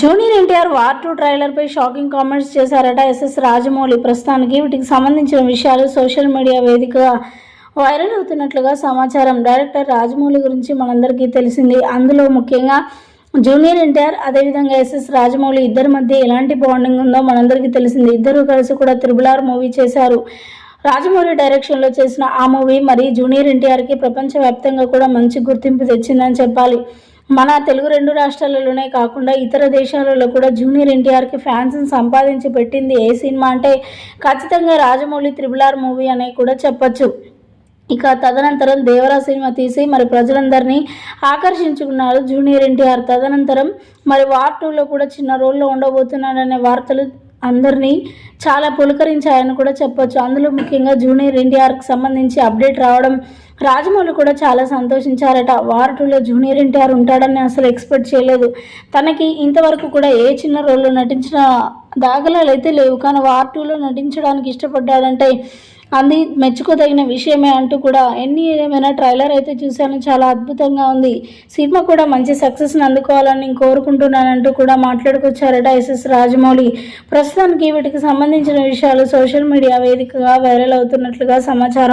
Junior NTR war two ట్రైలర్పై shocking comments చేశారట SS Rajamouli. ప్రస్తుతానికి వీటికి సంబంధించిన విషయాలు సోషల్ మీడియా వేదికగా వైరల్ అవుతున్నట్లుగా సమాచారం. డైరెక్టర్ రాజమౌళి గురించి మనందరికీ తెలిసింది. అందులో ముఖ్యంగా జూనియర్ ఎన్టీఆర్ అదేవిధంగా ఎస్ఎస్ రాజమౌళి ఇద్దరి మధ్య ఎలాంటి బాండింగ్ ఉందో మనందరికీ తెలిసింది. ఇద్దరు కలిసి కూడా త్రిబులార్ మూవీ చేశారు. రాజమౌళి డైరెక్షన్లో చేసిన ఆ మూవీ మరి జూనియర్ ఎన్టీఆర్కి ప్రపంచవ్యాప్తంగా కూడా మంచి గుర్తింపు తెచ్చిందని చెప్పాలి. మన తెలుగు రెండు రాష్ట్రాలలోనే కాకుండా ఇతర దేశాలలో కూడా జూనియర్ ఎన్టీఆర్కి ఫ్యాన్స్ని సంపాదించి పెట్టింది ఏ సినిమా అంటే ఖచ్చితంగా రాజమౌళి త్రిబులార్ మూవీ అనే కూడా చెప్పచ్చు. ఇక తదనంతరం దేవరా సినిమా తీసి మరి ప్రజలందరినీ ఆకర్షించుకున్నారు జూనియర్ ఎన్టీఆర్. తదనంతరం మరి వార్ టూలో కూడా చిన్న రోల్లో ఉండబోతున్నాడనే వార్తలు అందరినీ చాలా పులకరించాయని కూడా చెప్పొచ్చు. అందులో ముఖ్యంగా జూనియర్ ఎన్టీఆర్కి సంబంధించి అప్డేట్ రావడం రాజమౌళి కూడా చాలా సంతోషించారట. వార్ టూలో జూనియర్ ఎన్టీఆర్ ఉంటాడని అసలు ఎక్స్పెక్ట్ చేయలేదు. తనకి ఇంతవరకు కూడా ఏ చిన్న రోల్లో నటించిన దాఖలాలు అయితే లేవు. కానీ వార్ టూలో నటించడానికి ఇష్టపడ్డాడంటే అది. మెచ్చుకోదగిన విషయమే అంటూ కూడా ఎన్ని ఏమైనా ట్రైలర్ అయితే చూశాను చాలా అద్భుతంగా ఉంది. సినిమా కూడా మంచి సక్సెస్ని అందుకోవాలని నేను కోరుకుంటున్నానంటూ కూడా మాట్లాడుకొచ్చారట ఎస్ఎస్ రాజమౌళి. ప్రస్తుతానికి వీటికి సంబంధించిన విషయాలు సోషల్ మీడియా వేదికగా వైరల్ అవుతున్నట్లుగా సమాచారం.